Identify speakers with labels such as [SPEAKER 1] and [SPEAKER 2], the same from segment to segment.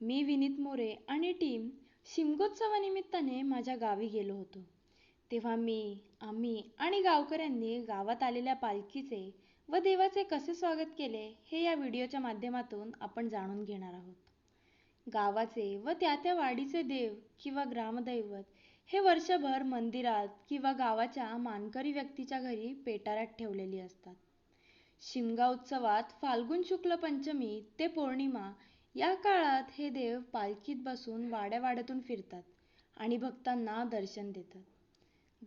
[SPEAKER 1] मी विनीत मोरे आणि टीम शिमगोत्सवानिमित्ताने माझ्या गावी गेलो होतो. तेव्हा मी आम्ही आणि गावकऱ्यांनी गावात आलेल्या पालखीचे व देवाचे कसे स्वागत केले हे या व्हिडिओच्या माध्यमातून आपण जाणून घेणार आहोत. गावाचे व त्या त्या वाडीचे देव किंवा ग्रामदैवत हे वर्षभर मंदिरात किंवा गावाच्या मानकरी व्यक्तीच्या घरी पेटाऱ्यात ठेवलेली असतात. शिमगा उत्सवात फाल्गुन शुक्ल पंचमी ते पौर्णिमा या काळात हे देव पालखीत बसून वाड्यावाड्यातून फिरतात आणि भक्तांना दर्शन देतात.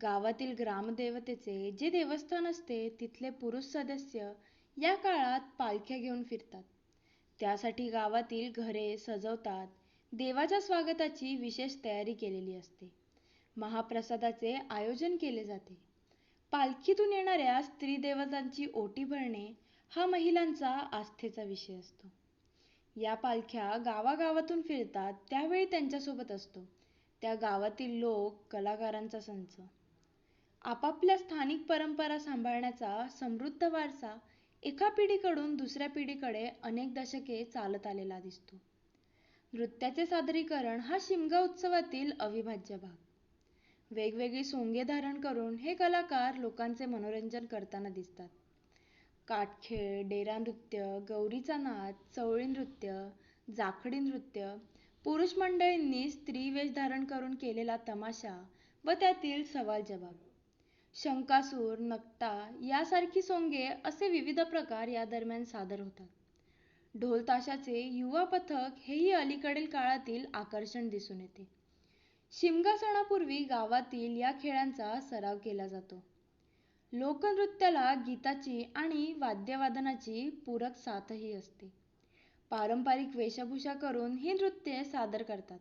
[SPEAKER 1] गावातील ग्रामदेवतेचे जे देवस्थान असते तिथले पुरुष सदस्य या काळात पालख्या घेऊन फिरतात. त्यासाठी गावातील घरे सजवतात देवाच्या स्वागताची विशेष तयारी केलेली असते. महाप्रसादाचे आयोजन केले जाते. पालखीतून येणाऱ्या स्त्री देवतांची ओटी भरणे हा महिलांचा आस्थेचा विषय असतो. या पालख्या गावागावातून फिरतात त्यावेळी त्यांच्यासोबत असतो. त्या गावातील लोक कलाकारांचा संच. आपापल्या स्थानिक परंपरा सांभाळण्याचा समृद्ध वारसा एका पिढीकडून दुसऱ्या पिढीकडे अनेक दशके चालत आलेला दिसतो. नृत्याचे सादरीकरण हा शिमगा उत्सवातील अविभाज्य भाग. वेगवेगळी सोंगे धारण करून हे कलाकार लोकांचे मनोरंजन करताना दिसतात. काटखेळ डेरा नृत्य गौरीचा नाच चवळी नृत्य जाखडी नृत्य पुरुष मंडळींनी स्त्री वेश धारण करून केलेला तमाशा व त्यातील सवाल जवाब. शंकासूर नकटा यासारखी सोंगे असे विविध प्रकार या दरम्यान सादर होतात. ढोल ताशाचे युवा पथक हेही अलीकडील काळातील आकर्षण दिसून येते. शिमगा सणापूर्वी गावातील या खेळांचा सराव केला जातो. लोकनृत्याला गीताची आणि वाद्यवादनाची पूरक साथही असते. पारंपरिक वेशभूषा करून ही नृत्ये सादर करतात.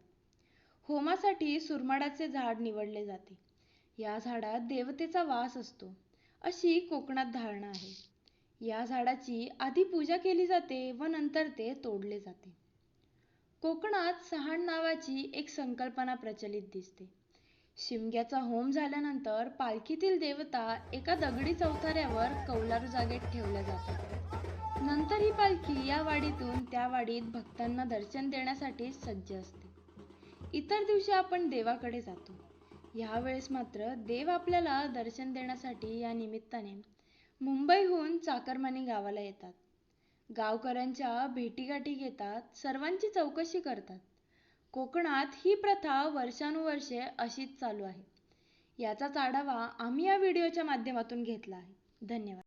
[SPEAKER 1] होमासाठी सुरमाडाचे झाड निवडले जाते. या झाडात देवतेचा वास असतो अशी कोकणात धारणा आहे. या झाडाची आधी पूजा केली जाते व नंतर ते तोडले जाते. कोकणात सहाण नावाची एक संकल्पना प्रचलित दिसते. शिमग्याचा होम झाल्यानंतर पालखीतील देवता एका दगडी चौथाऱ्यावर कौलारू जागेत ठेवल्या जातात. नंतर ही पालखी या वाडीतून त्या वाडीत भक्तांना दर्शन देण्यासाठी सज्ज असते. इतर दिवशी आपण देवाकडे जातो. यावेळेस मात्र देव आपल्याला दर्शन देण्यासाठी या निमित्ताने मुंबईहून चाकरमानी गावाला येतात. गावकऱ्यांच्या भेटीगाठी घेतात सर्वांची चौकशी करतात. कोकणात ही प्रथा वर्षानुवर्षे अशीच चालू आहे. याचाच आढावा आम्ही या व्हिडिओच्या माध्यमातून घेतला आहे. धन्यवाद.